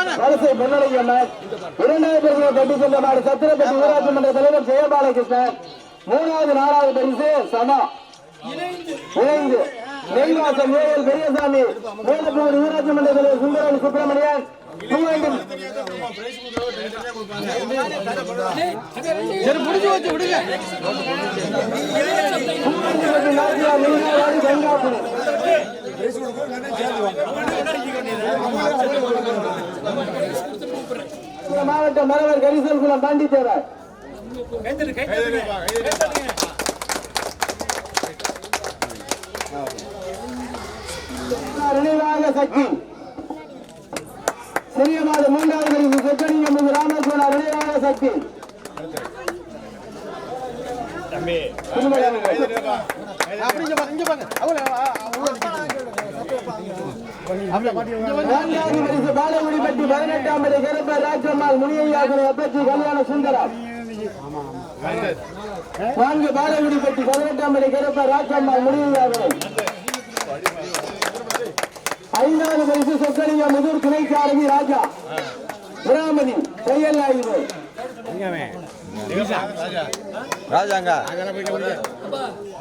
வலசை பொன்னலையம்மன் இரண்டாவது பரிசு கட்டி சென்ற மாடு சத்திரப்பட்டி ஊராட்சி மன்ற தலைவர் ஜெயபாலகிருஷ்ணன். மூணாவது நாலாவது பரிசு சனா. இணைந்து. நெய்வாசம் ஏஎல் பெரியசாமி. மேலப்பூர் ஊராட்சி மன்ற தலைவர் சுந்தரன் சுப்பிரமணியன். சரி முடிஞ்சு வச்சு விடுங்க. மாவட்ட மரவர் கரிசல் குளம் பாண்டித்தேவர் நினைவாக சக்தி. சிறியமாத மூன்றாவது பரிசு சொக்கலிங்கம் ராமேஸ்வரர் நினைவாக சக்தி அப்படி இங்க பாருங்க இங்க பாருங்க. பரிசு பாலகுடிப்பட்டி பதினெட்டாம் படி கருப்பர் ராஜம்மாள் முனியையாகுனை அப்பச்சி கல்யாண சுந்தரம் நான்கு பாலகுடிப்பட்டி பதினெட்டாம் படி கருப்பர் ராஜம்மாள் ஐந்தாவது பரிசு சொக்கலிங்க முதிர் துணைச்சாரதி ராஜா விராமணி தையல் ஆய்வு ராஜாங்க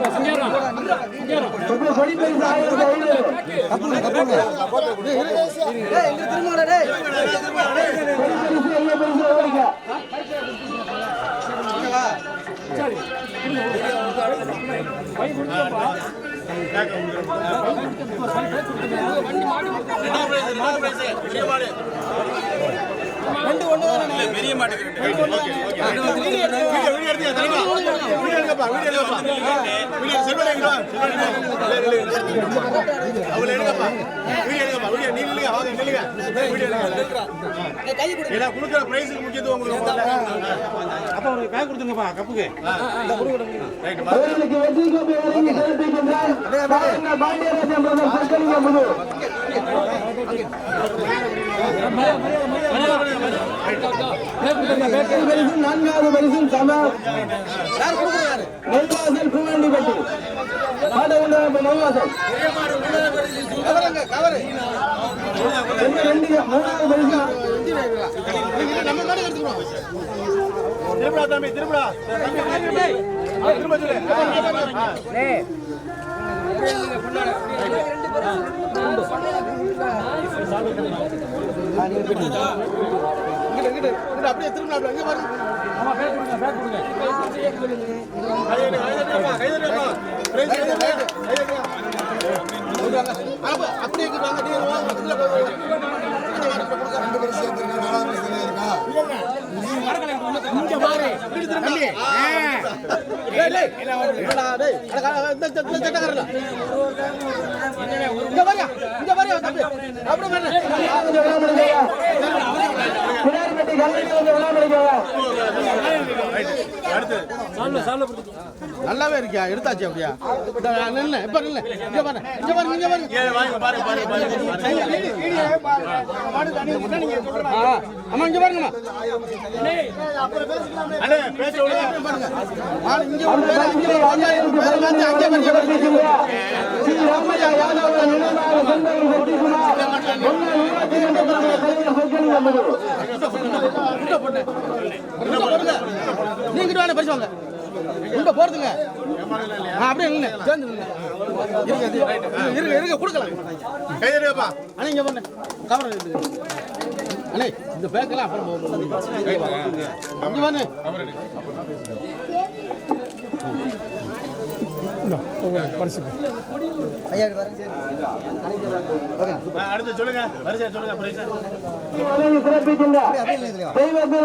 அந்த நாட்டிற்கு வெற்றி சொக்கலிங்க முதிர் அப்ப அவருக்கு பேக் கொடுத்துங்கப்பா கப்புக்கு. வெற்றி பரிசு நான்காவது பரிசு சமம் நெல்வாசல் பூவாண்டிப்பட்டி பாடகுண்டா நெல்வாசல் ரெண்டு ரெண்டு மூணாவது பரிசு திருப்படா தம்பி திருப்படா திரும்ப சொல்லு அப்படியே திரும்ப பாருங்க அப்படியே வாங்க நீங்க வாங்க பக்கத்துல போய் பின்னாடி நல்லாவே இருக்கியா? எடுத்தாச்சு அப்படியா? நில்லு. இப்ப நில்லு. இங்க பாரு. இங்க பாரு இங்க பாரு. ஆ, அம்மா இங்க பாருங்கம்மா. பேச விடுங்க ஆ, இங்க ஒரு அந்த பேரு, இங்க பரிசிலை ஒரு ஐயாயிரத்து பேரு, பதினொன்று அங்கே பாரு, இங்க பாரு. சிறப்பிக்கின்றார். ஸ்ரீ ராமையா யாதவ நினைவாக சொந்தங்கள் வெற்றிக்குமார் முன்னாள் ஊராட்சி மன்ற நீங்க வாங்க. பரிசு வாங்க உள்ள போறதுங்க அப்படியே நில்லுங்க சேர்ந்து இருங்க இருங்க, இருங்க இருங்க கொடுக்கலாம் கைதடிப்பா அண்ணா இங்க பண்ணு கவர் இருக்குது அண்ணே இந்த பேக்கெல்லாம் அப்புறம் இங்க வாங்க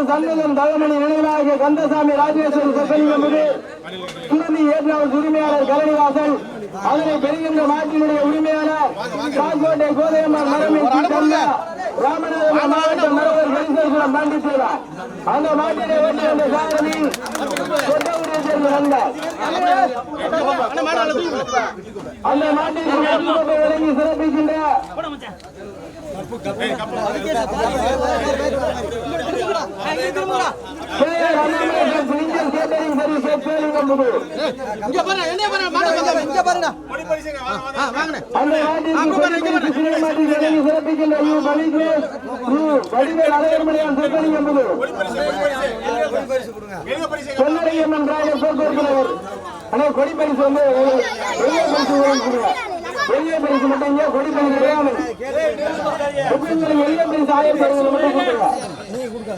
சண்முகம் தகமணி நினைவாக கந்தசாமி ராஜேஸ்வரி சொக்கலிங்க முதிர் சுருதி ஏற்றாளர் உரிமையாளர் கலனிவாசன் அதனை பெறுகின்ற மாட்டினுடைய உரிமையாளர் கால்கோட்டை கோதையம்மன் மரமின் கண்ணா ராமநாதபுரம் மாவட்டம் மரவர் கரிசல்குளம் பாண்டிச்சேரா அந்த மாட்டினை ஓட்டி வந்த சாரதி கொட்டகுடியை சேர்ந்த விடு. அந்த கட்டுக்கோப்பை வழங்கி சிறப்பிக்கின்ற. அண்ணாமலை இங்க பாருங்க என்ன பாருங்க மாடு இங்க பாருங்க வாங்கண்ணே சிறப்பிக்கின்ற வடிவேல் போக்குவரத்து கொடி பரிசு வந்து பெரிய பரிசு கொடுங்க பெரிய பரிசு மட்டும் இங்க கொடி பரிசு கிடையாது பெரிய பரிசு ஆயிரம் பரிசு மட்டும் கொடுங்க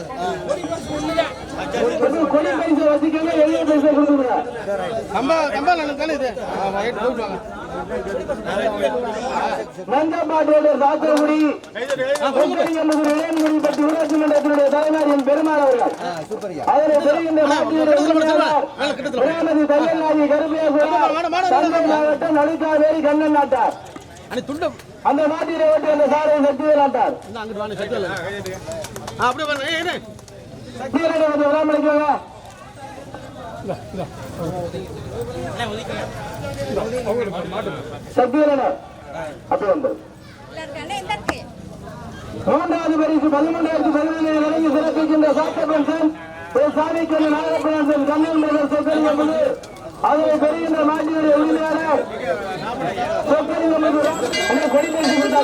உங்களுக்கு ஊராட்சி மன்றத்தினுடைய தலைவர் என் பெருமாள் அவர்கள் சூப்பர்யா பெறுகின்ற கருப்பையா மாவட்டம் நடுக்காவேரி கண்ணன் நாட்டார் அந்த மாட்டினை ஓட்டி அந்த சாரை சக்திவேல் நாட்டார் அப்படியே கொஞ்சம் விராமலிக்குவாங்க சக்திவேலனர் மூன்றாவது பரிசு பதிமூன்றாயிரத்தி பதினொன்று வழங்கி சிறப்பிக்கின்ற சாத்தப்பன் சாமிக்கண்ணன் நாகப்பன் கண்ணன் மன்னர் சொக்கலிங்கம்பது அதனை பெறுகின்ற மாட்டினுடைய உரிமையாளர் சொக்கலிங்கம்பது கொடி பரிசு கொடுத்தா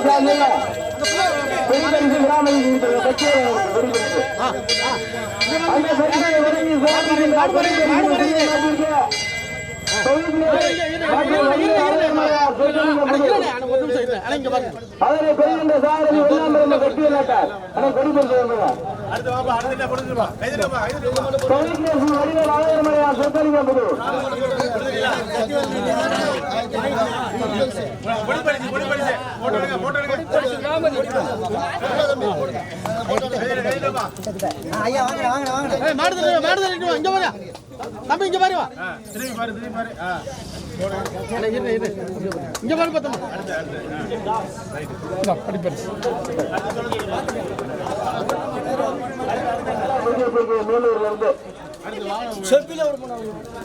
இல்ல கொடி பரிசு அதனை பெறுகின்ற சாரதி வெள்ளாம் பிறந்த நாட்டார் அதை வாங்க தம்பி இங்க பாரு வா. திரும்பி பாரு திரும்பி பாரு. மேலூர்ல இருந்து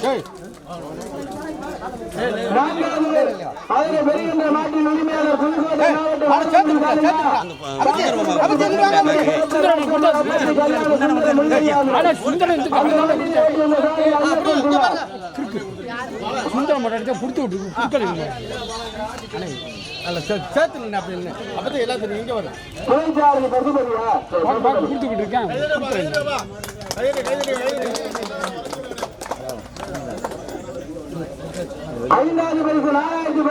ஏய் நான்காவது அதனை பெறுகின்ற உரிமையாளர் சேர்த்து சுந்தரம் மட்டும் விட்டு புடிக்கல சேர்த்து நின்னு அப்பதான் இங்க வரும் கொடுத்துக்கிட்டு இருக்கேன் கைதுப்பா கைது கைது கைது ஐந்தாவது பரிசு நாலாயிரத்தி பதினொன்று சேர்த்து விடியா அதை வேண்டி வந்த சாரதி ஈசா மூசா ஈசானு டேய் மாடு சென்ற விடா அப்ப ஐந்தாவது இங்க நாலாயிரத்தி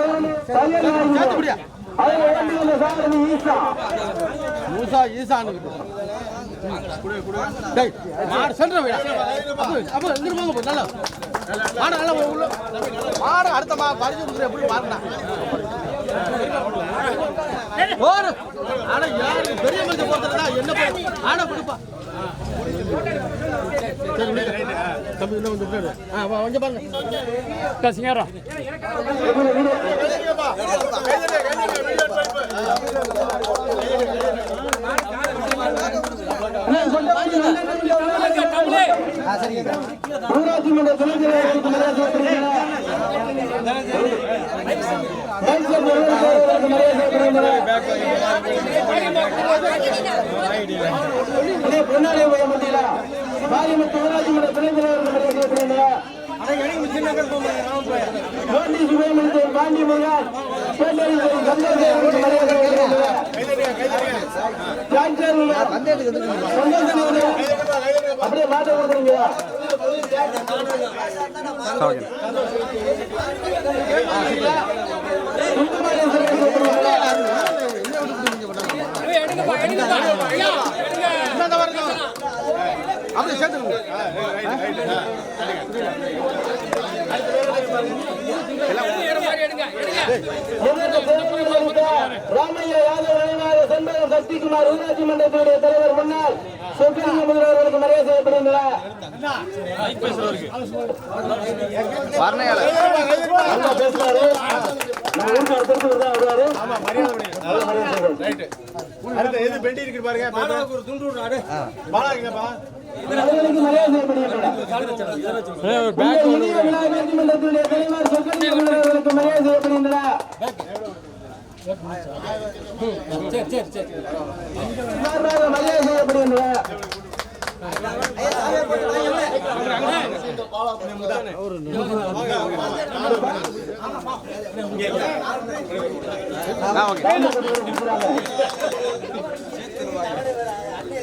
பதினொன்று நல்லா மாடு நல்லா உள்ள மாடு அடுத்த மா பறிச்சு கொடுக்குற எப்படி மாறினா போரு ஆனா யாரு பெரிய மனுஷன் போறதுனா என்ன ஆனா பிடிப்பா சரி சரிங்க ஊராட்சி மன்ற துணைத் தலைவருக்கு மரியாதை செலுத்துகிறேன். பாலிமத்து ஊராட்சி மன்ற துணைத் சுபேமணித்தை பாண்டி முருகன் அப்படியே மாட்ட கொடுக்குறீங்க. இந்தாண்ட பாருங்க. அப்படியே சேர்த்துக்கோங்க. ராமையா யாதவ் ரவிநாத செண்பகம் சக்திகுமார் ஊராட்சி மன்றத்தினுடைய தலைவர் முன்னாள் சொக்கலிங்க முதல்வர்களுக்கு மரியாதை செய்யப்படுகின்றன. நல்லா பேசுறாரு. நம்ம ஊருக்கு அடுத்தடுத்து தான் வருவாரு? நல்ல மரியாதை செய்யணும். அடுத்து எது பெண்டி இருக்கு பாருங்க பாலாங்கப்பா அவர்களுக்கு மரியாதை செய்யப்படுகின்றன. தலைவர் மரியாதை செய்யப்படுகின்றன. மரியாதை செய்யப்படுகின்றன.